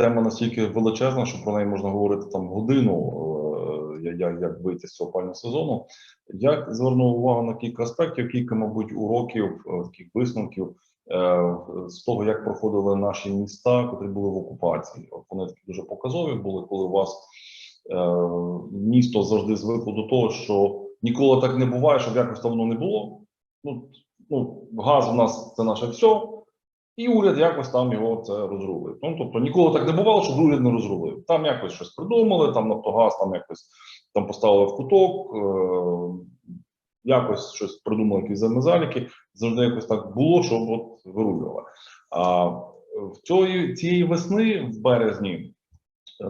тема настільки величезна, що про неї можна говорити там годину, е, я- я- як вийти з цього опального сезону. Я звернув увагу на кілька аспектів, кілька, мабуть, уроків, е, таких висновків е, з того, як проходили наші міста, котрі були в окупації. Вони такі дуже показові були, коли у вас місто завжди звикло до того, що ніколи так не буває, щоб якось давно не було. Ну, ну, газ у нас це наше все, і уряд якось там його це розрулив. Ну, тобто ніколи так не бувало, щоб уряд не розрулив. Там якось щось придумали, там Нафтогаз там якось там поставили в куток, е, якось щось придумали, якісь замезаліки. Завжди якось так було, щоб от вирулювали. А в цієї, цієї весни, в березні,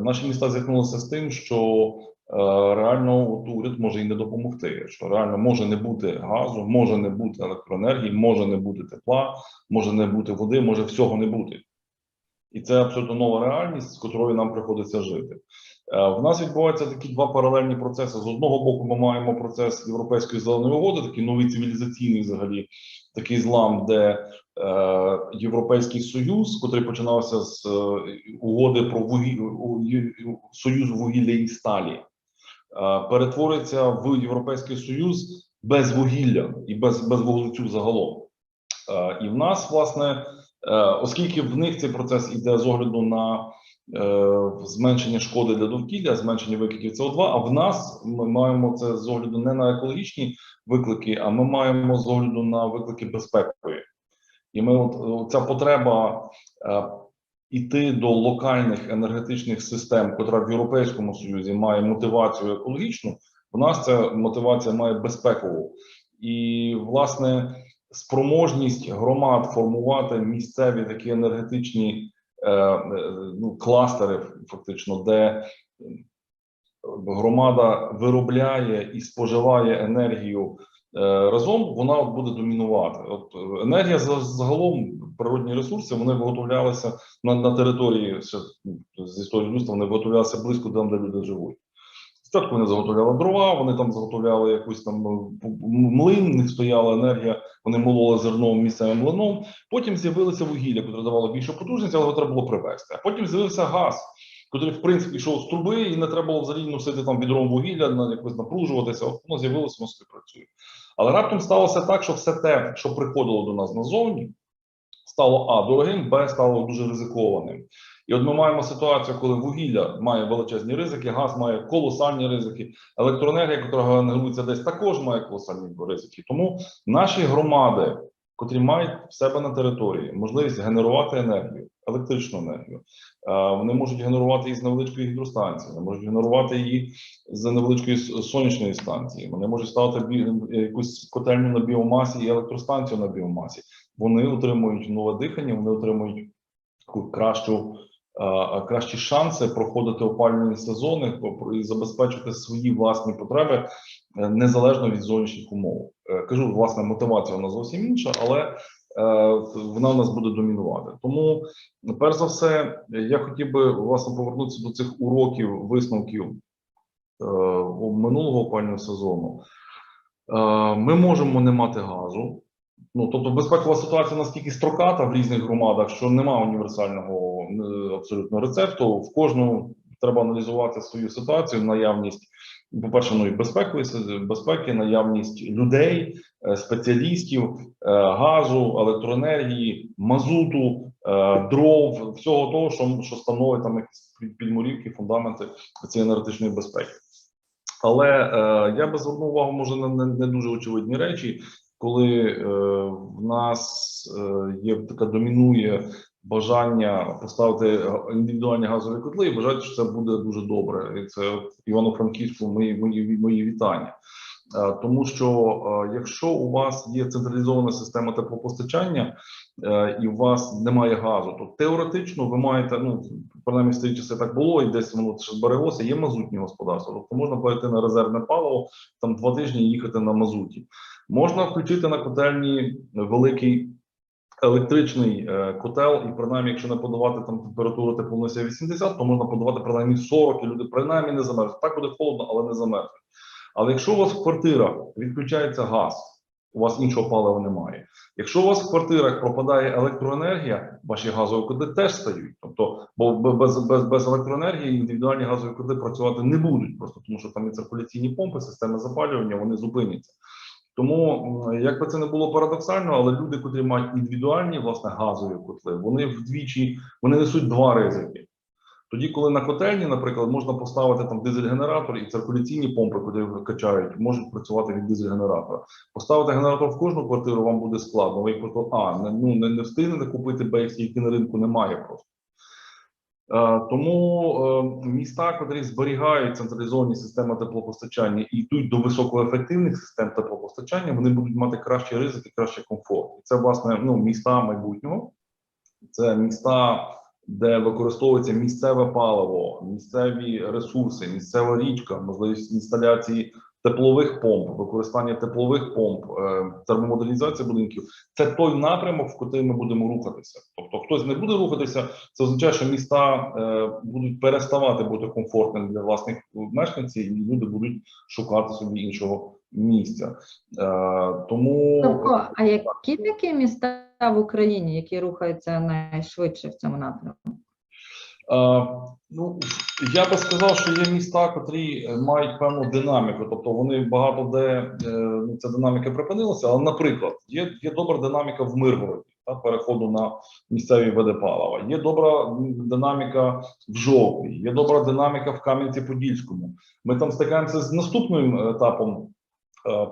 наші міста зіткнулися з тим, що реально от уряд може і не допомогти. Що реально може не бути газу, може не бути електроенергії, може не бути тепла, може не бути води, може всього не бути. І це абсолютно нова реальність, з котрою нам приходиться жити. Е, В нас відбуваються такі два паралельні процеси. З одного боку, ми маємо процес європейської зеленої угоди, такий новий цивілізаційний, взагалі, такий злам, де е, Європейський Союз, котрий починався з е, угоди про вугі... союз вугілля і сталі, е, перетвориться в Європейський Союз без вугілля і без, без вуглецю загалом. Е, І в нас, власне, е, оскільки в них цей процес іде з огляду на е, зменшення шкоди для довкілля, зменшення викидів СО2, а в нас ми маємо це з огляду не на екологічні виклики, а ми маємо з огляду на виклики безпекові. І ми от ця потреба е, іти до локальних енергетичних систем, котра в Європейському Союзі має мотивацію екологічну, в нас ця мотивація має безпекову. І, власне, спроможність громад формувати місцеві такі енергетичні е, е, ну, кластери, фактично, де громада виробляє і споживає енергію разом, вона буде домінувати. От е, енергія за- загалом природні ресурси вони виготовлялися на, на території ще з історії людства, вони виготовлялися близько там, де люди живуть. Спочатку вони заготовляли дрова, вони там заготовляли якусь там е, млин, в них стояла енергія, вони мололи зерном місцевим млином. Потім з'явилося вугілля, яке давало більшу потужність, але його треба було привезти. А потім з'явився газ, який, в принципі, йшов з труби, і не треба було взагалі носити там відром вугілля, якось напружуватися. Воно з'явилося, воно собі працює. Але раптом сталося так, що все те, що приходило до нас назовні, стало а дорогим, б стало дуже ризикованим. І от ми маємо ситуацію, коли вугілля має величезні ризики, газ має колосальні ризики, електроенергія, яка генерується десь, також має колосальні ризики. Тому наші громади, котрі мають в себе на території можливість генерувати енергію, електричну енергію, е, вони можуть генерувати її з невеличкої гідростанції, вони можуть генерувати її з невеличкої сонячної станції, вони можуть ставити бі- якусь котельню на біомасі і електростанцію на біомасі. Вони отримують нове дихання, вони отримують кращу. е, Кращі шанси проходити опалювальні сезони і забезпечити свої власні потреби е, незалежно від зовнішніх умов. Е, Кажу, власне, мотивація нас зовсім інша, але е, вона у нас буде домінувати. Тому, перш за все, я хотів би власне повернутися до цих уроків, висновків е, минулого опального сезону. Е, Ми можемо не мати газу. Ну, тобто безпекова ситуація настільки строката в різних громадах, що немає універсального е, абсолютно рецепту. В кожну треба аналізувати свою ситуацію, наявність, по-перше, ну і безпекової си- безпеки, наявність людей, е, спеціалістів, е, газу, електроенергії, мазуту, е, дров, всього того, що, що становить там якісь під- підмурівки, фундаменти цієї енергетичної безпеки. Але е, я би звернув увагу, може, на не, не дуже очевидні речі, коли е, в нас е, є така домінує бажання поставити індивідуальні газові котли і вважати, що це буде дуже добре. І це Івано-Франківську мої, мої, мої вітання. Е, Тому що е, якщо у вас є централізована система теплопостачання е, і у вас немає газу, то теоретично ви маєте, ну принаймні в старі часи так було, і десь воно ще збереглося, є мазутні господарства. Тобто можна перейти на резервне паливо, там два тижні їхати на мазуті. Можна включити на котельні великий електричний е, котел, і принаймні, якщо не подавати там температуру теплоносія 80, то можна подавати принаймні 40, і люди принаймні не замерзнуть. Так буде холодно, але не замерзнуть. Але якщо у вас в квартирах відключається газ, у вас іншого палива немає. Якщо у вас в квартирах пропадає електроенергія, ваші газові котли теж стають. Тобто, бо без, без, без електроенергії індивідуальні газові котли працювати не будуть, просто тому що там є циркуляційні помпи, системи запалювання, вони зупиняться. Тому, як би це не було парадоксально, але люди, котрі мають індивідуальні власне газові котли, вони вдвічі вони несуть два ризики. Тоді, коли на котельні, наприклад, можна поставити там дизель-генератор і циркуляційні помпи, куди качають, можуть працювати від дизель-генератора. Поставити генератор в кожну квартиру вам буде складно. Ви просто а не ну не, не встигнете купити бейсі, які на ринку немає просто. Е, Тому е, міста, котрі зберігають централізовані системи теплопостачання і йдуть до високоефективних систем теплопостачання, вони будуть мати кращий ризик і кращий комфорт. І Це власне ну міста майбутнього, це міста, де використовується місцеве паливо, місцеві ресурси, місцева річка, можливість інсталяції теплових помп, використання теплових помп, е, термомодернізація будинків. Це той напрямок, в котрий ми будемо рухатися. Тобто, хтось не буде рухатися, це означає, що міста е, будуть переставати бути комфортними для власних мешканців, і люди будуть шукати собі іншого місця. Е, тому Тобто, а які такі міста в Україні, які рухаються найшвидше в цьому напрямку? Е, ну, я би сказав, що є міста, котрі е, мають певну динаміку, тобто вони багато де е, ну, ця динаміка припинилася. Але, наприклад, є, є добра динаміка в Миргороді та переходу на місцеві види палива. Є добра динаміка в Жовтій, є добра динаміка в Кам'янці-Подільському. Ми там стикаємося з наступним етапом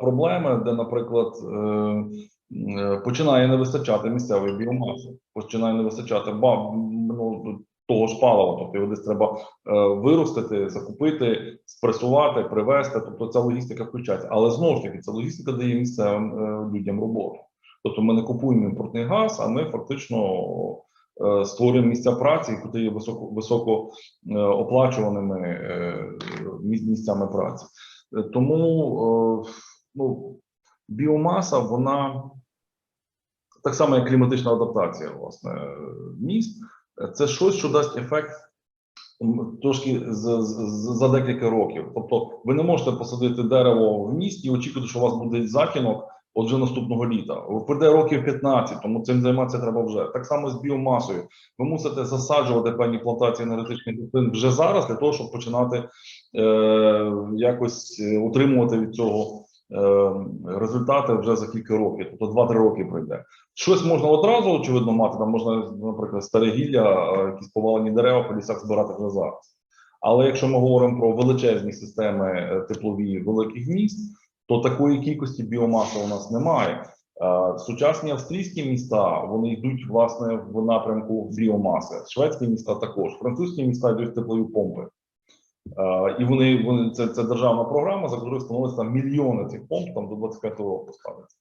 проблеми, де, наприклад, починає не вистачати місцевої біомаси, починає не вистачати ба, ну, того ж палива, тобто його десь треба е, виростити, закупити, спресувати, привезти. Тобто ця логістика включається. Але знову ж таки, ця логістика дає місцевим е, людям роботу. Тобто ми не купуємо імпортний газ, а ми фактично е, створюємо місця праці, які є високо, високо оплачуваними е, місцями праці. Тому ну, біомаса, вона так само, як кліматична адаптація, власне, міст. Це щось, що дасть ефект трошки з- з- з- за декілька років. Тобто, ви не можете посадити дерево в місті і очікувати, що у вас буде затінок отже наступного літа. Прийде років 15, тому цим займатися треба вже. Так само з біомасою. Ви мусите засаджувати певні плантації енергетичних рослин вже зараз, для того, щоб починати е, якось е, отримувати від цього е, результати вже за кілька років, тобто 2-3 роки пройде. Щось можна одразу, очевидно, мати. Там можна, наприклад, старе гілля, е, якісь повалені дерева по лісах збирати вже зараз. Але якщо ми говоримо про величезні системи е, теплові великих міст, то такої кількості біомаси у нас немає. Е, Сучасні австрійські міста вони йдуть власне в напрямку біомаси. Шведські міста також, французькі міста йдуть теплові помпи. Е, І вони, вони це, це державна програма, за якою встановилися там мільйони цих помп там до 25 року ставиться.